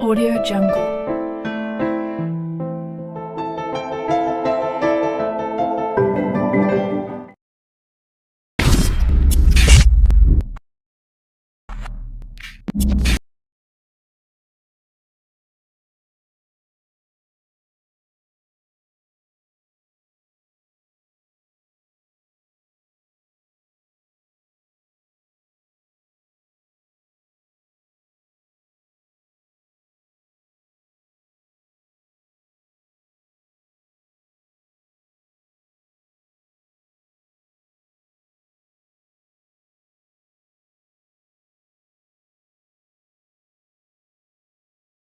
Audio Jungle.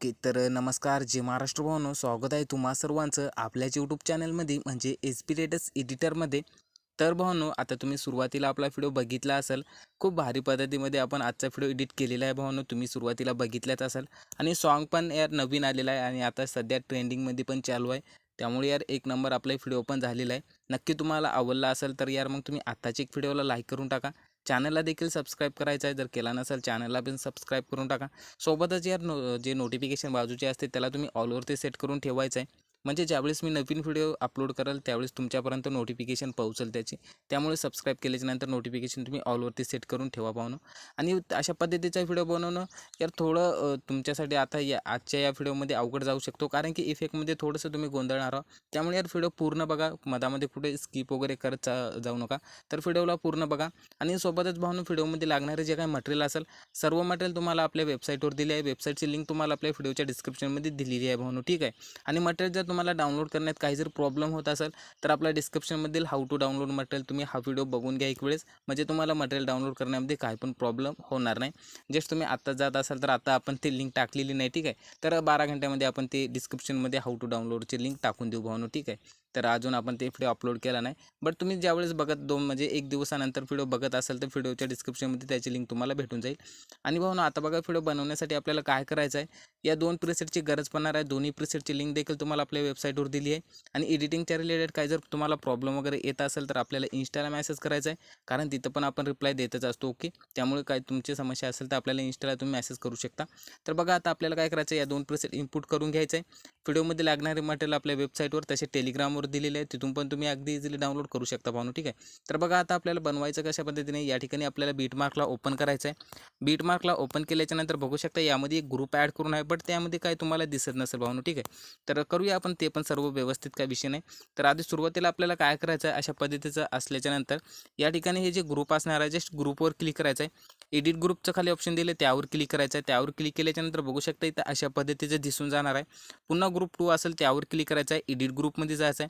की तर नमस्कार जे महाराष्ट्र भवनो. स्वागत आहे तुम्हा सर्वांचं आपल्याच यूट्यूब चॅनलमध्ये म्हणजे एस पी लेटस एडिटरमध्ये तर भावनो आता तुम्ही सुरुवातीला आपला व्हिडिओ बघितला असेल खूप भारी पद्धतीमध्ये आपण आजचा व्हिडिओ एडिट केलेला आहे भावनो. तुम्ही सुरुवातीला बघितल्याच असाल. आणि सॉन्ग पण यार नवीन आलेला आहे आणि आता सध्या ट्रेंडिंगमध्ये पण चालू आहे. त्यामुळे यार एक नंबर आपला व्हिडिओ पण झालेला आहे. नक्की तुम्हाला आवडला असेल तर यार मग तुम्ही आत्ताच एक व्हिडिओला लाईक करून टाका. चॅनलला देखील सबस्क्राईब करायचं आहे. जर केला नसेल चॅनलला पण सबस्क्राईब करून टाका. सोबतच यार नो जे नोटिफिकेशन बाजूचे असते त्याला तुम्ही ऑलवरती सेट करून ठेवायचं आहे. म्हणजे ज्यावेळेस मी नवीन व्हिडिओ अपलोड कराल त्यावेळेस तुमच्यापर्यंत नोटिफिकेशन पोहोचेल त्याची. त्यामुळे सबस्क्राईब केल्याच्यानंतर नोटिफिकेशन तुम्ही ऑलवरती सेट करून ठेवा पाहून आणि अशा पद्धतीचा व्हिडिओ बनवणं यार थोडं तुमच्यासाठी आता या आजच्या या व्हिडिओमध्ये अवघड जाऊ शकतो. कारण की इफेक्टमध्ये थोडंसं तुम्ही गोंधळणार आहात. त्यामुळे यार व्हिडिओ पूर्ण बघा. मधामध्ये कुठे स्किप वगैरे करत जाऊ नका. तर व्हिडिओला पूर्ण बघा. आणि सोबतच भावनं व्हिडिओमध्ये लागणारे जे काही मटेरियल असेल सर्व मटेरियल तुम्हाला आपल्या वेबसाईटवर दिले आहे. वेबसाईटची लिंक तुम्हाला आपल्या व्हिडिओच्या डिस्क्रिप्शनमध्ये दिलेली आहे भावनो. ठीक आहे? आणि मटेरियल जर तुम्हाला डाउनलोड करण्यात काही जर प्रॉब्लेम होत असेल तर आपल्या डिस्क्रिप्शनमधील हाऊ टू डाउनलोड मटेरियल तुम्ही हा व्हिडिओ बघून घ्या एक वेळेस म्हणजे तुम्हाला मटेरियल डाउनलोड करण्यामध्ये काही पण प्रॉब्लेम होणार नाही. जस्ट तुम्ही आत्ता जात असाल तर आता आपण ते लिंक टाकलेली नाही ठीक आहे? तर बारा घंट्यामध्ये आपण ते डिस्क्रिप्शनमध्ये हाऊ टू डाउनलोडची लिंक टाकून देऊ भावनो ठीक आहे? तर अजून आपण ते व्हिडिओ अपलोड केला नाही. बट तुम्ही ज्यावेळेस बघत दोन म्हणजे एक दिवसानंतर व्हिडिओ बघत असाल तर व्हिडिओच्या डिस्क्रिप्शनमध्ये त्याची लिंक तुम्हाला भेटून जाईल. आणि भाऊ ना आता बघा व्हिडिओ बनवण्यासाठी आपल्याला काय करायचं आहे? या दोन प्रिसेटची गरज पडणार आहे. दोन्ही प्रिसेटची लिंक देखील तुम्हाला आपल्या वेबसाईटवर दिली आहे. आणि एडिटिंगच्या रिलेटेड काय जर तुम्हाला प्रॉब्लेम वगैरे येत असेल तर आपल्याला इंस्टाला मेसेज करायचा आहे. कारण तिथं पण आपण रिप्लाय देतच असतो ओके त्यामुळे काय तुमची समस्या असेल तर आपल्याला इंस्टाला तुम्ही मेसेज करू शकता. तर बघा आता आपल्याला काय करायचं आहे? या दोन प्रिसेट इनपुट करून घ्यायचं आहे. व्हिडिओमध्ये लागणारे मटेरियल आपल्या वेबसाईटवर तसे टेलिग्रामवर दिलेले आहे तिथून पण तुम्ही अगदी इझिली डाउनलोड करू शकता पाहून ठीक आहे? तर बघा आता आपल्याला बनवायचं कशा पद्धतीने या ठिकाणी आपल्याला बीटमार्कला ओपन करायचं आहे बीटमार्कला ओपन केल्याच्यानंतर बघू शकता यामध्ये एक ग्रुप ॲड करून आहे बट त्यामध्ये काय तुम्हाला दिसत नसेल भावनो ठीक आहे? तर करूया आपण ते पण सर्व व्यवस्थित काय विषय नाही. तर आधी सुरुवातीला आपल्याला काय करायचं आहे अशा पद्धतीचं असल्याच्या नंतर या ठिकाणी हे जे ग्रुप असणार आहे जस्ट ग्रुपवर क्लिक करायचं आहे एडिट ग्रुपचं खाली ऑप्शन दिले त्यावर क्लिक करायचं आहे त्यावर क्लिक केल्याच्यानंतर बघू शकता इथं अशा पद्धतीचं दिसून जाणार आहे. पुन्हा ग्रुप टू असेल त्यावर क्लिक करायचं आहे एडिट ग्रुपमध्ये जायचं आहे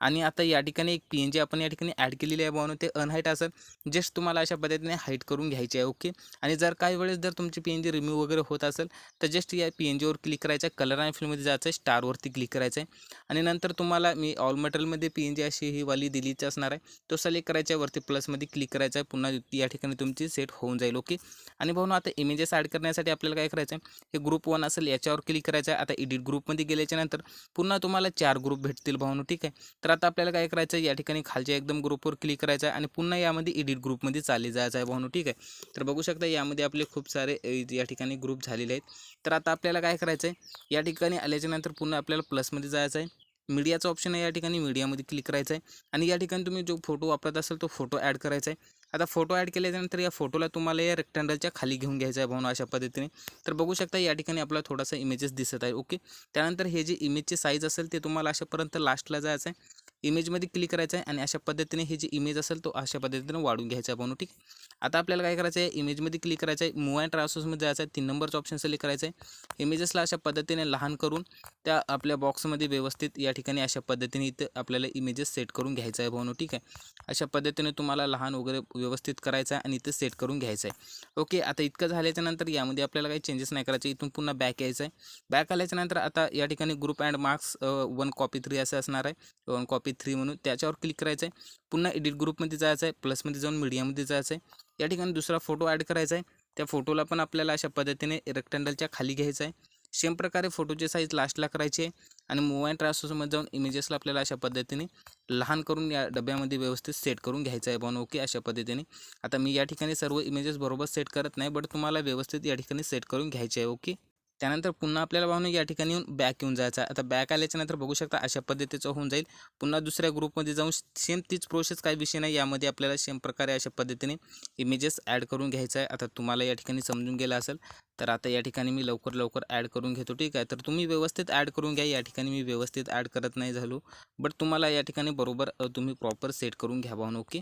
आणि आता या ठिकाणी एक पी एन जी आपण या ठिकाणी ॲड केलेली आहे भावनो ते अनहाईट असेल जस्ट तुम्हाला अशा पद्धतीने हाईट करून घ्यायची आहे ओके आणि जर काही वेळेस जर तुमची पी एन जी रिम्यू वगैरे होत असेल तर जस्ट या पी एन जीवर क्लिक करायचं आहे कलर आणि फिल्ममध्ये जायचं आहे स्टारवरती क्लिक करायचं आहे आणि नंतर तुम्हाला मी ऑल मटेरियलमध्ये पी एन जी अशी ही वाली दिलीच असणार आहे तो सिलेक्ट करायचा आहे वरती प्लसमध्ये क्लिक करायचा आहे पुन्हा या ठिकाणी तुमची सेट होऊन जाईल ओके आणि भाऊ आता इमेजेस ॲड करण्यासाठी आपल्याला काय करायचं आहे हे ग्रुप वन असेल याच्यावर क्लिक करायचं आहे आता एडिट ग्रुपमध्ये गेल्याच्यानंतर पुन्हा तुम्हाला चार ग्रुप भेटतील भाऊनो ठीक आहे? तर तर आता आपल्याला काय करायचं आहे? या ठिकाणी खालच्या एकदम ग्रुपवर क्लिक करायचं आहे आणि पुन्हा यामध्ये एडिट ग्रुपमध्ये चालले जायचं आहे भाऊनो ठीक आहे? तर बघू शकता यामध्ये आपले खूप सारे या ठिकाणी ग्रुप झालेले आहेत. तर आता आपल्याला काय करायचं आहे या ठिकाणी आल्याच्यानंतर पुन्हा आपल्याला प्लसमध्ये जायचं आहे मीडियाचा ऑप्शन आहे या ठिकाणी मीडियामध्ये क्लिक करायचं आहे आणि या ठिकाणी तुम्ही जो फोटो वापरत असाल तो फोटो ॲड करायचा आहे आता फोटो ॲड केल्याच्यानंतर या फोटोला तुम्हाला या रेक्टँडलच्या खाली घेऊन घ्यायचा आहे भाऊन अशा पद्धतीने. तर बघू शकता या ठिकाणी आपला थोडासा इमेजेस दिसत आहे ओके? त्यानंतर हे जे इमेजचे साईज असेल ते तुम्हाला अशापर्यंत लास्टला जायचं आहे इमेजमध्ये क्लिक करायचं आहे आणि अशा पद्धतीने हे जे इमेज असेल तो अशा पद्धतीने वाढून घ्यायचा आहे भाऊ ठीक आता आपल्याला काय करायचं आहे? इमेजमध्ये क्लिक करायचं आहे. मूव अँड ट्रान्सफर्समध्ये जायचं आहे. तीन नंबरचं ऑप्शन सिलेक्ट करायचं आहे. इमेजेसला अशा पद्धतीने लहान करून त्या आपल्या बॉक्समध्ये व्यवस्थित या ठिकाणी अशा पद्धतीने इथं आपल्याला इमेजेस सेट करून घ्यायचं आहे भाऊ ठीक आहे? अशा पद्धतीने तुम्हाला लहान वगैरे व्यवस्थित करायचं आहे आणि इथं सेट करून घ्यायचं आहे. ओके आता इतकं झाल्याच्यानंतर यामध्ये आपल्याला काही चेंजेस नाही करायचे. इथून पुन्हा बॅक यायचं आहे. बॅक आल्याच्यानंतर आता या ठिकाणी group and marks one copy three असं असणार आहे. वन कॉपी थ्री म्हणून त्याच्यावर क्लिक करायचं आहे. पुन्हा एडिट ग्रुपमध्ये जायचं आहे. प्लसमध्ये जाऊन मीडियामध्ये जायचं आहे. या ठिकाणी दुसरा फोटो ॲड करायचा आहे. त्या फोटोला पण आपल्याला अशा पद्धतीने रेक्टँडलच्या खाली घ्यायचं आहे. सेम प्रकारे फोटोचे साईज लास्टला करायची आहे. आणि मूव अँड ट्रान्सफर्समध्ये जाऊन इमेजेसला आपल्याला अशा पद्धतीने लहान करून या डब्यामध्ये व्यवस्थित सेट करून घ्यायचं आहे. पण ओके अशा पद्धतीने. आता मी या ठिकाणी सर्व इमेजेस बरोबर सेट करत नाही बट तुम्हाला व्यवस्थित या ठिकाणी सेट करून घ्यायचे आहे. ओके त्यानंतर पुन्हा आपल्याला भावना या ठिकाणी येऊन बॅक येऊन जायचं आहे. आता बॅक आल्याच्यानंतर बघू शकता अशा पद्धतीचं होऊन जाईल. पुन्हा दुसऱ्या ग्रुपमध्ये जाऊन सेम तीच प्रोसेस काही विषय नाही. यामध्ये आपल्याला सेम प्रकारे अशा पद्धतीने इमेजेस ॲड करून घ्यायचं आहे. आता तुम्हाला या ठिकाणी समजून गेलं असेल तर आता या ठिकाणी मी लवकर लवकर ॲड करून घेतो. ठीक आहे. तर तुम्ही व्यवस्थित ॲड करून घ्या. या ठिकाणी मी व्यवस्थित ॲड करत नाही झालो. बट तुम्हाला या ठिकाणी बरोबर तुम्ही प्रॉपर सेट करून घ्या भावना ओके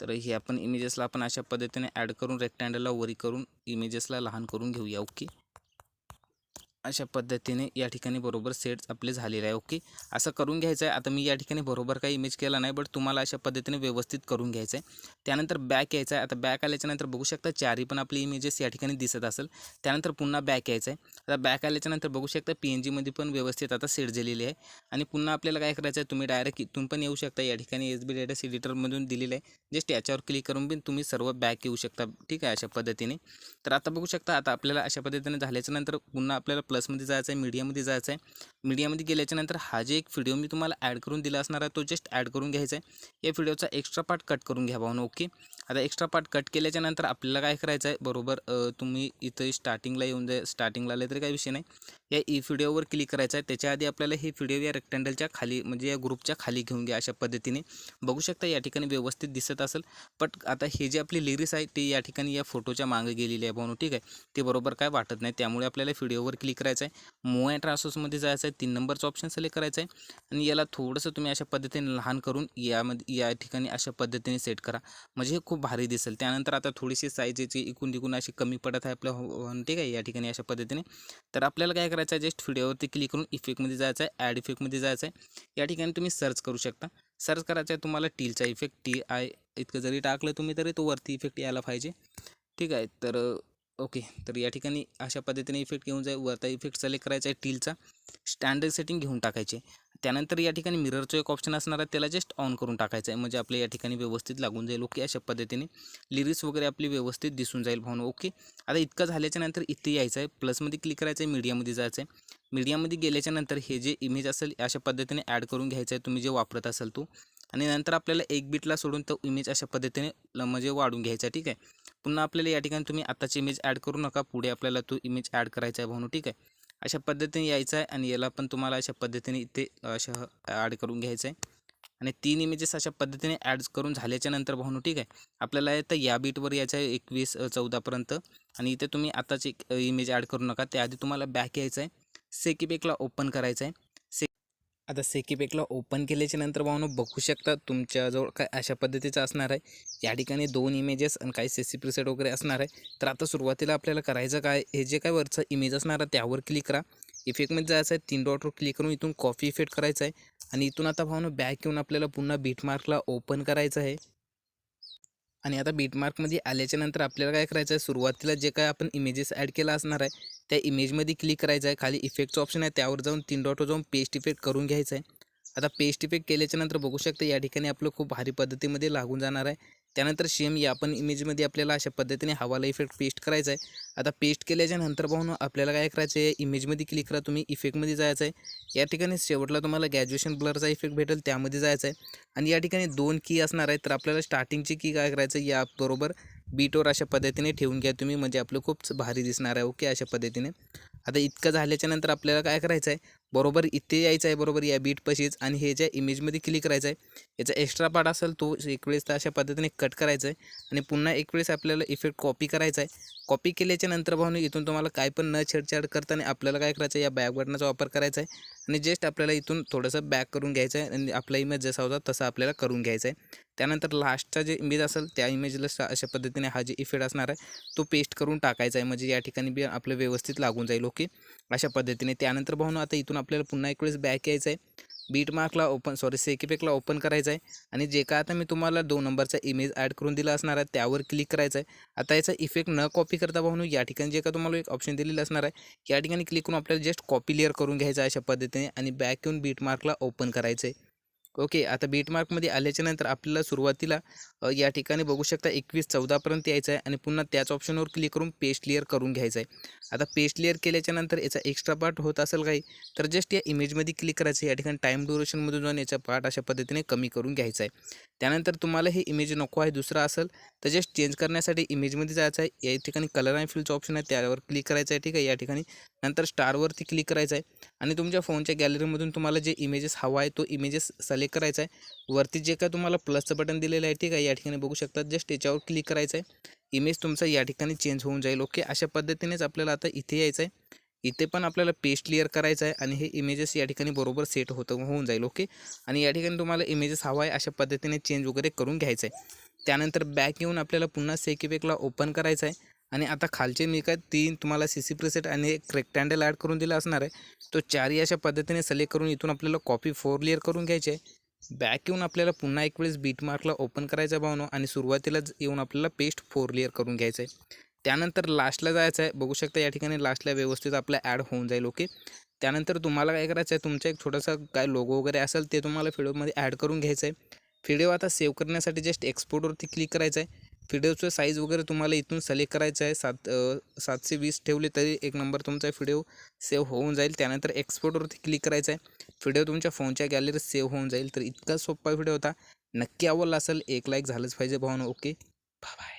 तर हे आपण इमेजेसला आपण अशा पद्धतीने ॲड करून रेक्टँडलला वरी करून इमेजेसला लहान करून घेऊया ओके अशा पद्धतीने या ठिकाणी बरोबर सेट आपले झालेले आहे. ओके असं करून घ्यायचं आहे. आता मी या ठिकाणी बरोबर काही इमेज केला नाही बट तुम्हाला अशा पद्धतीने व्यवस्थित करून घ्यायचं आहे. त्यानंतर बॅक यायचं आहे. आता बॅक आल्याच्यानंतर बघू शकता चारी पण आपली इमेजेस या ठिकाणी दिसत असेल. त्यानंतर पुन्हा बॅक यायचं आहे. आता बॅक आल्याच्यानंतर बघू शकता पी एन जीमध्ये पण व्यवस्थित आता सेट झालेली आहे. आणि पुन्हा आपल्याला काय करायचं आहे? तुम्ही डायरेक्ट इथून पण येऊ शकता. या ठिकाणी एस बी डेटस एडिटरमधून दिलेलं आहे. जस्ट याच्यावर क्लिक करून पण तुम्ही सर्व बॅक येऊ शकता. ठीक आहे? अशा पद्धतीने. तर आता बघू शकता आता आपल्याला अशा पद्धतीने झाल्याच्यानंतर पुन्हा आपल्याला प्लसमध्ये जायचं आहे मीडियामध्ये जायचं आहे. मीडियामध्ये गेल्याच्यानंतर हा जे एक व्हिडिओ मी तुम्हाला ॲड करून दिला असणार आहे तो जस्ट ॲड करून घ्यायचा आहे. या व्हिडिओचा एक्स्ट्रा पार्ट कट करून घ्या भावना ओके आता एक्स्ट्रा पार्ट कट केल्याच्यानंतर आपल्याला काय करायचं आहे बरोबर तुम्ही इथं स्टार्टिंगला येऊन जाय स्टार्टिंगला आले तरी काही विषय नाही. या e ई व्हिडिओवर क्लिक करायचं आहे त्याच्या आधी आपल्याला हे व्हिडिओ या रेक्टँडलच्या खाली म्हणजे या ग्रुपच्या खाली घेऊन घ्या अशा पद्धतीने. बघू शकता या ठिकाणी व्यवस्थित दिसत असेल. बट आता हे जे आपली लिरिक्स आहे ते या ठिकाणी या फोटोच्या मागे गेलेली आहे भावनो ठीक आहे? ते बरोबर काय वाटत नाही. त्यामुळे आपल्याला व्हिडिओवर क्लिक करायचं आहे मूव ट्रान्सफर्समध्ये जायचं आहे तीन नंबरचं ऑप्शन सिलेक्ट करायचं आहे आणि याला थोडंसं तुम्ही अशा पद्धतीने लहान करून यामध्ये या ठिकाणी अशा पद्धतीने सेट करा. म्हणजे हे खूप भारी दिसेल. त्यानंतर आता थोडीशी साईजेची इकून तिकून अशी कमी पडत आहे आपल्या हो-, हो-, ठीक आहे या ठिकाणी अशा पद्धतीने. तर आपल्याला काय करायचं आहे जस्ट व्हिडिओवरती क्लिक करून इफेक्टमध्ये जायचं आहे ॲड इफेक्टमध्ये जायचं आहे. या ठिकाणी तुम्ही सर्च करू शकता. सर्च करायचं आहे तुम्हाला टीलचा इफेक्ट टी आय इतकं जरी टाकलं तुम्ही तरी तो वरती इफेक्ट यायला पाहिजे. ठीक आहे तर ओके तर या ठिकाणी अशा पद्धतीने इफेक्ट घेऊन जाईल वरता इफेक्ट सिलेक्ट करायचा आहे टीलचा स्टँडर्ड सेटिंग घेऊन टाकायचे. त्यानंतर या ठिकाणी मिररचं एक ऑप्शन असणार आहे त्याला जस्ट ऑन करून टाकायचं आहे. म्हणजे आपल्या या ठिकाणी व्यवस्थित लागून जाईल ओके अशा पद्धतीने. लिरिक्स वगैरे आपली व्यवस्थित दिसून जाईल भावना ओके. आता इतकं झाल्याच्यानंतर इथे यायचं आहे. प्लसमध्ये क्लिक करायचं आहे मीडियामध्ये जायचं आहे. मीडियामध्ये गेल्याच्यानंतर हे जे इमेज असेल अशा पद्धतीने ॲड करून घ्यायचं आहे. तुम्ही जे वापरत असाल तो. आणि नंतर आपल्याला एक बीटला सोडून तो इमेज अशा पद्धतीने ल- म्हणजे वाढून घ्यायचा आहे ठीक आहे. पुन्हा आपल्याला या ठिकाणी तुम्ही आताची इमेज ॲड करू नका. पुढे आपल्याला तो इमेज ॲड करायचा आहे भावनो ठीक आहे? अशा पद्धतीने यायचं आहे आणि याला पण तुम्हाला अशा पद्धतीने इथे अशा ॲड करून घ्यायचं आहे. आणि तीन इमेजेस अशा पद्धतीने ॲड करून झाल्याच्यानंतर भावनो ठीक आहे? आपल्याला येतं या बीटवर यायचं आहे एकवीस चौदापर्यंत आणि इथे तुम्ही आताच एक इमेज ॲड करू नका. त्याआधी तुम्हाला बॅक यायचं आहे. सेकिपेकला ओपन करायचं आहे. आता सेकी पॅकला ओपन केल्याच्यानंतर भावनो बघू शकता तुमच्याजवळ काय अशा पद्धतीचं असणार आहे. या ठिकाणी दोन इमेजेस आणि काही सेसी प्रिसेट वगैरे असणार आहे. तर आता सुरुवातीला आपल्याला करायचं काय? हे जे काय वरचं इमेज असणार आहे त्यावर क्लिक करा. इफेक्टमध्ये जायचं आहे तीन डॉटवर क्लिक करून इथून कॉफी इफेक्ट करायचं आहे. आणि इथून आता भावनो बॅक येऊन आपल्याला पुन्हा बीटमार्कला ओपन करायचं आहे. आणि आता बीटमार्कमध्ये आल्याच्यानंतर आपल्याला काय करायचं आहे? सुरुवातीला जे काय आपण इमेजेस ॲड केला असणार आहे त्या इमेजमध्ये क्लिक करायचं आहे. खाली इफेक्टचं ऑप्शन आहे त्यावर जाऊन तीन डॉटवर जाऊन पेस्ट इफेक्ट करून घ्यायचं आहे. आता पेस्ट इफेक्ट केल्याच्यानंतर बघू शकता या ठिकाणी आपलं खूप भारी पद्धतीमध्ये लागून जाणार आहे. त्यानंतर सेम या पण इमेजमध्ये आपल्याला अशा पद्धतीने हवाला इफेक्ट पेस्ट करायचा आहे. आता पेस्ट केल्याच्यानंतर पाहून आपल्याला काय करायचं आहे? इमेजमध्ये क्लिक करा. तुम्ही इफेक्टमध्ये जायचं आहे. या ठिकाणी शेवटला तुम्हाला ग्रॅज्युएशन ब्लरचा इफेक्ट भेटेल. त्यामध्ये जायचं आहे. आणि या ठिकाणी दोन की असणार आहे तर आपल्याला स्टार्टिंगची की काय करायचं आहे? याबरोबर बीटवर अशा पद्धतीने ठेवून घ्या तुम्ही. म्हणजे आपलं खूप भारी दिसणार आहे. ओके अशा पद्धतीने. आता इतकं झाल्याच्यानंतर आपल्याला काय करायचं आहे बरोबर इथे यायचं आहे बरोबर या बीटपाशीच आणि हे ज्या इमेजमध्ये क्लिक करायचं आहे याचा एक्स्ट्रा पार्ट असेल तो एक वेळेस तर अशा पद्धतीने कट करायचा आहे आणि पुन्हा एक वेळेस आपल्याला इफेक्ट कॉपी करायचा आहे कॉपी केल्याच्यानंतर भावने इथून तुम्हाला काय पण न छेडछाड करताना आपल्याला काय करायचं आहे या बॅक बटनाचा वापर करायचा आहे आणि जस्ट आपल्याला इथून थोडंसं बॅक करून घ्यायचं आहे आणि आपला इमेज जसा होता तसा आपल्याला करून घ्यायचा आहे त्यानंतर लास्टचा जे इमेज असेल त्या इमेजला अशा पद्धतीने हा जे इफेक्ट असणार आहे तो पेस्ट करून टाकायचा आहे. म्हणजे या ठिकाणी बी आपलं व्यवस्थित लागून जाईल ओके अशा पद्धतीने. त्यानंतर भावना आता इथून आपल्याला पुन्हा एक वेळेस बॅक यायचं आहे बीट मार्कला ओपन सॉरी सेकीपेकला ओपन करायचं आहे आणि जे काय आता मी तुम्हाला दोन नंबरचा इमेज ॲड करून दिला असणार आहे त्यावर क्लिक करायचं आहे आता याचा इफेक्ट न कॉपी करता भाऊ या ठिकाणी जे का तुम्हाला एक ऑप्शन दिलेलं असणार आहे या ठिकाणी क्लिक करून आपल्याला जस्ट कॉपी लेअर करून घ्यायचं आहे अशा पद्धतीने. आणि बॅक येऊन बीट मार्कला ओपन करायचं आहे ओके आता बीट मार्कमध्ये आल्याच्यानंतर आपल्याला सुरुवातीला या ठिकाणी बघू शकता एकवीस चौदापर्यंत यायचं आहे आणि पुन्हा त्याच ऑप्शनवर क्लिक करून पेज क्लिअर करून घ्यायचं आहे आता पेस्ट लेअर केल्याच्यानंतर याचा एक्स्ट्रा पार्ट होत असेल काही तर जस्ट या इमेजमध्ये क्लिक करायचं या ठिकाणी टाईम ड्युरेशनमधून जाऊन याचा पार्ट अशा पद्धतीने कमी करून घ्यायचा आहे. त्यानंतर तुम्हाला हे इमेज नको आहे दुसरा असेल तर जस्ट चेंज करण्यासाठी इमेजमध्ये जायचं आहे. या ठिकाणी कलर आणि फिलचं ऑप्शन आहे त्यावर क्लिक करायचं आहे ठीक आहे? या ठिकाणी. नंतर स्टारवरती क्लिक करायचं आहे. आणि तुमच्या फोनच्या गॅलरीमधून तुम्हाला जे इमेजेस हवा आहे तो इमेजेस सिलेक्ट करायचा आहे. वरती जे काय तुम्हाला प्लसचं बटन दिलेलं आहे ठीक आहे? या ठिकाणी बघू शकतात जस्ट याच्यावर क्लिक करायचं आहे. इमेज तुमचा या ठिकाणी चेंज होऊन जाईल. ओके अशा पद्धतीनेच आपल्याला आता इथे यायचं आहे इथे पण आपल्याला पेस्ट क्लिअर करायचं आहे आणि हे इमेजेस या ठिकाणी बरोबर सेट होतं होऊन जाईल. ओके आणि या ठिकाणी तुम्हाला इमेजेस हवा आहे अशा पद्धतीने चेंज वगैरे करून घ्यायचं आहे त्यानंतर बॅक येऊन आपल्याला पुन्हा सेकिबेकला ओपन करायचं आहे आणि आता खालचे मी काय तीन तुम्हाला सी सी प्रिसेट आणि एक रेक्टँडल ॲड करून दिला असणार आहे. तो चारही अशा पद्धतीने सिलेक्ट करून इथून आपल्याला कॉपी फोर लेअर करून घ्यायची आहे. बॅक येऊन आपल्याला पुन्हा एक वेळेस बीटमार्कला ओपन करायचा भावनो आणि सुरुवातीलाच येऊन आपल्याला पेस्ट फोर लेअर करून घ्यायचं आहे त्यानंतर लास्टला जायचं आहे बघू शकता या ठिकाणी लास्टला व्यवस्थित आपला ॲड होऊन जाईल ओके त्यानंतर तुम्हाला काय करायचं आहे तुमचा एक छोटासा काय लोगो वगैरे असेल ते तुम्हाला व्हिडिओमध्ये ॲड करून घ्यायचं आहे व्हिडिओ आता सेव्ह करण्यासाठी जस्ट एक्सपोर्टवरती क्लिक करायचं आहे व्हिडिओचं साईज वगैरे तुम्हाला इथून सिलेक्ट करायचं आहे. सात सातशे वीस ठेवले तरी एक नंबर तुमचा व्हिडिओ सेव्ह होऊन जाईल. त्यानंतर एक्सपोर्टवरती क्लिक करायचं आहे. व्हिडिओ तुमच्या फोनच्या गॅलरीत सेव्ह होऊन जाईल. तर इतका सोपा व्हिडिओ होता. नक्की आवडला असेल एक लाईक झालंच पाहिजे भावना. Okay bye